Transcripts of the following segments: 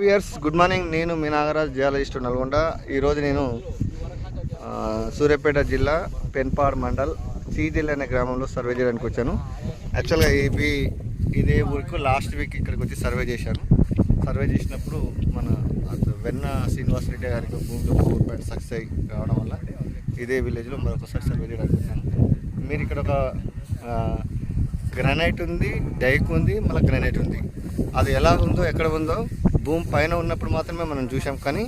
Years good morning నేను మీ Nagaraj geologist Nalgonda. ఈరోజు నేను సూర్యాపేట జిల్లా పెన్పాడ్ మండల్ సీజిల్ అనే గ్రామంలో సర్వే చేయడానికి వచ్చాను. యాక్చువల్గా ఇవి ఇదే ఊరికి లాస్ట్ వీక్ ఇక్కడికి వచ్చి సర్వే చేశాను. సర్వే చేసినప్పుడు మన వెన్న శ్రీనివాస్ రెడ్డి గారికి భూమిలో ఫోర్ పాయింట్ సక్సెస్ అయ్యి రావడం వల్ల ఇదే విలేజ్లో మరొకసారి సర్వే చేయడానికి వచ్చాను. మీరు ఇక్కడ ఒక గ్రానైట్ ఉంది డైక్ ఉంది మళ్ళీ గ్రానైట్ ఉంది. అది ఎలా ఉందో ఎక్కడ ఉందో భూమి పైన ఉన్నప్పుడు మాత్రమే మనం చూసాం కానీ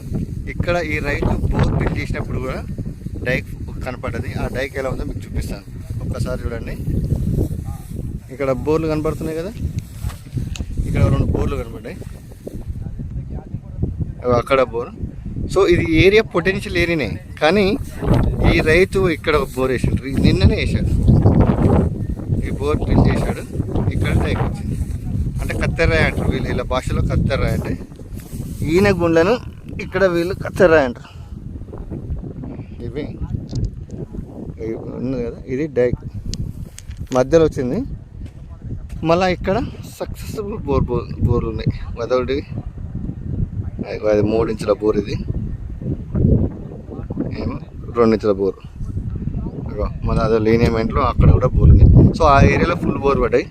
ఇక్కడ ఈ రైతు బోర్ బిల్ చేసినప్పుడు కూడా డైక్ కనపడ్డది. ఆ డైక్ ఎలా ఉందో మీకు చూపిస్తాను. ఒక్కసారి చూడండి. ఇక్కడ బోర్లు కనపడుతున్నాయి కదా? ఇక్కడ రెండు బోర్లు కనపడ్డాయి. అక్కడ బోర్. సో ఇది ఏరియా పొటెన్షియల్ ఏరియానే. కానీ ఈ రైతు ఇక్కడ ఒక బోర్ వేసిండ్రు. నిన్ననే వేసాడు ఈ బోర్ డ్రిల్ చేశాడు. ఇక్కడ డైక్ వచ్చింది. అంటే కత్తెర్రాయ అంటారు వీళ్ళు. వీళ్ళ భాషలో కత్తెర్రాయ అంటే ఈయన గుండెను ఇక్కడ వీళ్ళు కత్తెర్రాయి అంటారు ఇవి. ఇవి ఉన్నది కదా ఇది డైక్ మధ్యలో వచ్చింది. మళ్ళీ ఇక్కడ సక్సెస్ఫుల్ బోర్ బోర్ బోర్లు ఉన్నాయి. అదొకటి. అది మూడు ఇంచుల బోర్ ఇది. రెండించుల బోర్. మన అదే లీనియమెంట్లో అక్కడ కూడా బోర్ ఉంది సో ఆ ఏరియాలో ఫుల్ బోర్ పడ్డాయి.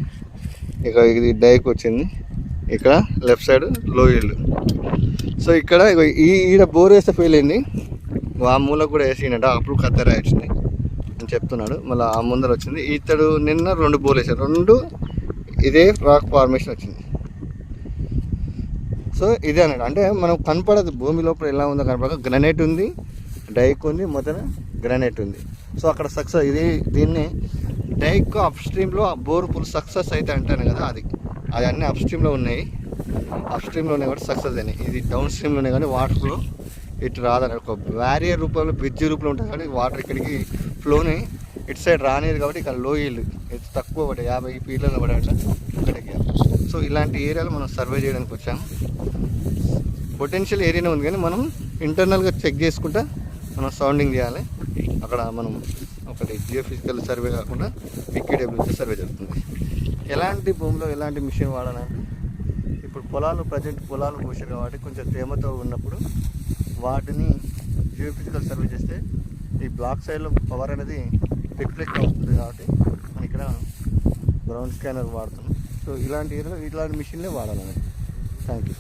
ఇక ఇది డైక్ వచ్చింది. ఇక్కడ లెఫ్ట్ సైడ్లో ఇల్లు సో ఇక్కడ ఈ ఈడ బోర్ వేస్తే ఫెయిల్ అయింది. ఆ మూల కూడా వేసిండట. అప్పుడు కత్తెర వచ్చింది అని చెప్తున్నాడు. మళ్ళీ ఆ ముందర వచ్చింది. ఇతడు నిన్న రెండు బోర్లు వేసాడు. రెండు ఇదే రాక్ ఫార్మేషన్ వచ్చింది. సో ఇదే అన్నాడు. అంటే మనం కనపడదు. భూమి లోపల ఎలా ఉందో కనపడక గ్రనైట్ ఉంది. డైక్ ఉంది. మొదట గ్రనైట్ ఉంది. సో అక్కడ సక్సెస్ ఇది దీన్ని డైక్ అప్ స్ట్రీమ్లో బోర్ ఫుల్ సక్సెస్ అయితే అంటాను కదా అది. అది అన్నీ అప్ స్ట్రీమ్లో ఉన్నాయి. అప్ స్ట్రీమ్లో కాబట్టి సక్సెస్ అయినాయి. ఇది డౌన్ స్ట్రీమ్లోనే కానీ వాటర్ ఫ్లో ఇటు రాదని ఒక బ్యారియర్ రూపంలో బ్రిడ్జ్ రూపంలో ఉంటుంది కానీ వాటర్ ఇక్కడికి ఫ్లోని ఇటు సైడ్ రానేది కాబట్టి ఇక్కడ లో ఇల్లు ఇది తక్కువ పడే యాభై ఫీట్లలో పడాట ఇక్కడికి. సో ఇలాంటి ఏరియాలు మనం సర్వే చేయడానికి వచ్చాము పొటెన్షియల్ ఏరియానే ఉంది కానీ మనం ఇంటర్నల్గా చెక్ చేసుకుంటా మనం సౌండింగ్ చేయాలి. అక్కడ మనం ఒకటి జియో ఫిజికల్ సర్వే కాకుండా విక్యూడబ్ల్యూసీ సర్వే జరుగుతుంది. ఎలాంటి భూమిలో ఎలాంటి మిషన్ వాడాలంటే ఇప్పుడు పొలాలు ప్రజెంట్ పొలాలు పోసారు కాబట్టి కొంచెం తేమతో ఉన్నప్పుడు వాటిని జియోఫిజికల్ సర్వే చేస్తే ఈ బ్లాక్ సైడ్లో పవర్ అనేది రిఫ్లెక్ట్ అవుతుంది కాబట్టి మనం ఇక్కడ గ్రౌండ్ స్కానర్ వాడుతున్నాం. సో ఇలాంటి ఏరియాలో ఇలాంటి మిషన్లే వాడాలని థ్యాంక్ యూ